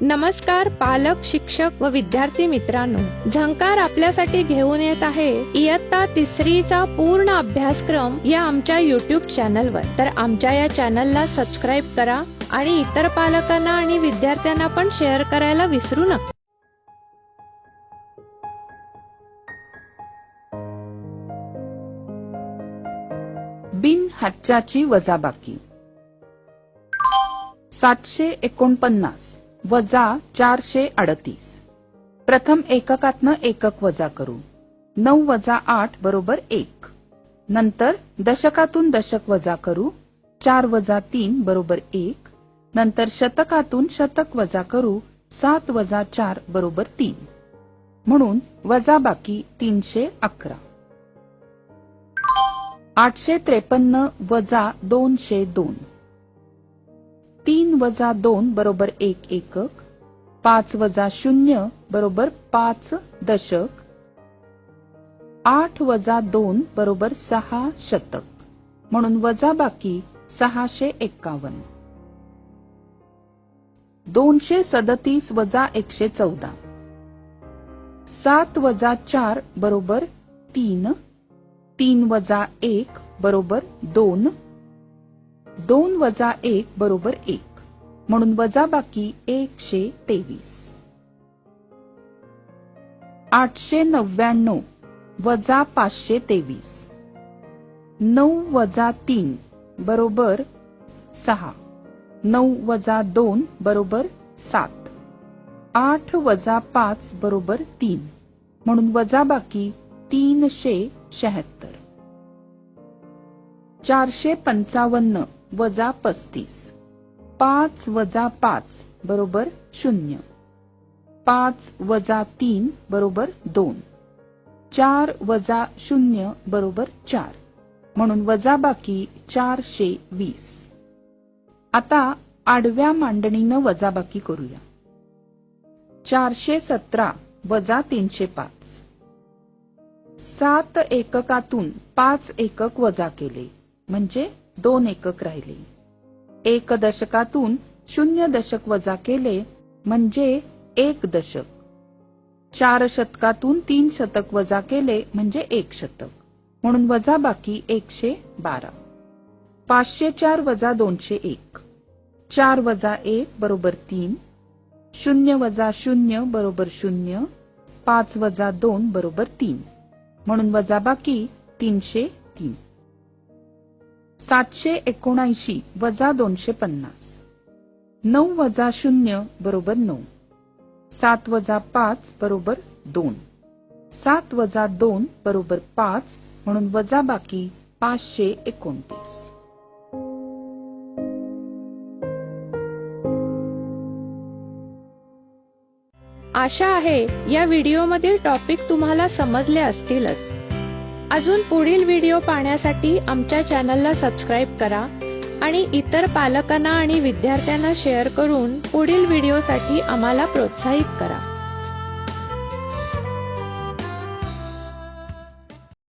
नमस्कार पालक शिक्षक व विद्यार्थी मित्रांनो. झंकार आपल्यासाठी घेऊन येत आहे इयत्ता तिसरीचा पूर्ण अभ्यासक्रम या आमच्या युट्यूब चॅनलवर तर आमच्या या चॅनलला सबस्क्राईब करा आणि इतर पालकांना आणि विद्यार्थ्यांना पण शेअर करायला विसरू नका. बिन हच्चाची वजाबाकी. सातशे एकोणपन्नास. वजा चारशे अडतीस. प्रथम एककातनं एकक वजा करू नऊ वजा आठ बरोबर एक. नंतर दशकातून दशक वजा करू चार वजा तीन बरोबर एक. नंतर शतकातून शतक वजा करू सात वजा चार बरोबर तीन. म्हणून वजा बाकी तीनशे अकरा. आठशे त्रेपन्न वजा दोनशे दोन. तीन वजा दोन बरोबर एक एकक पाच वजा शून्य बरोबर पाच दशक आठ वजा दोन बरोबर सहा शतक म्हणून वजा बाकी सहाशे एक्कावन्न. दोनशे सदतीस वजा एकशे चौदा. सात वजा चार बरोबर तीन तीन वजा एक बरोबर दोन दोन वजा एक बरोबर एक. म्हणून वजा बाकी एकशे तेवीस. आठशे नव्याण्णव वजा पाचशे तेवीस. नऊ वजा तीन बरोबर सहा. नऊ वजा दोन बरोबर सात. आठ वजा पाच बरोबर तीन. म्हणून वजा बाकी तीनशे शहात्तर. चारशे पंचावन्न वजा पस्तीस. पाच वजा पाच बरोबर शून्य. पाच वजा तीन बरोबर दोन. चार वजा शून्य बरोबर चार. म्हणून वजा बाकी चारशे वीस. आता आडव्या मांडणीनं वजाबाकी करूया. चारशे सतरा वजा तीनशे पाच. सात एककातून पाच एकक वजा केले. म्हणजे दोन एकक राहिले. एक दशकातून शून्य दशक वजा केले म्हणजे एक दशक. चार शतकातून तीन शतक वजा केले म्हणजे एक शतक. म्हणून वजा बाकी एकशे बारा. पाचशे चार वजा दोनशे एक. चार वजा एक बरोबर तीन. शून्य वजा शून्य बरोबर शून्य. पाच वजा दोन बरोबर तीन. म्हणून वजाबाकी तीनशे तीन. सातशे एकोणऐंशी वजा दोनशे पन्नास. नऊ वजा शून्य बरोबर नऊ. सात वजा पाच बरोबर दोन. सात वजा दोन बरोबर पाच म्हणून वजा बाकी पाचशे एकोणतीस. आशा आहे या व्हिडिओमधील टॉपिक तुम्हाला समजले असतीलच. अजून पुढील व्हिडिओ पाहण्यासाठी आमच्या चॅनलला सबस्क्राईब करा आणि इतर पालकांना आणि विद्यार्थ्यांना शेअर करून पुढील व्हिडिओसाठी आम्हाला प्रोत्साहित करा.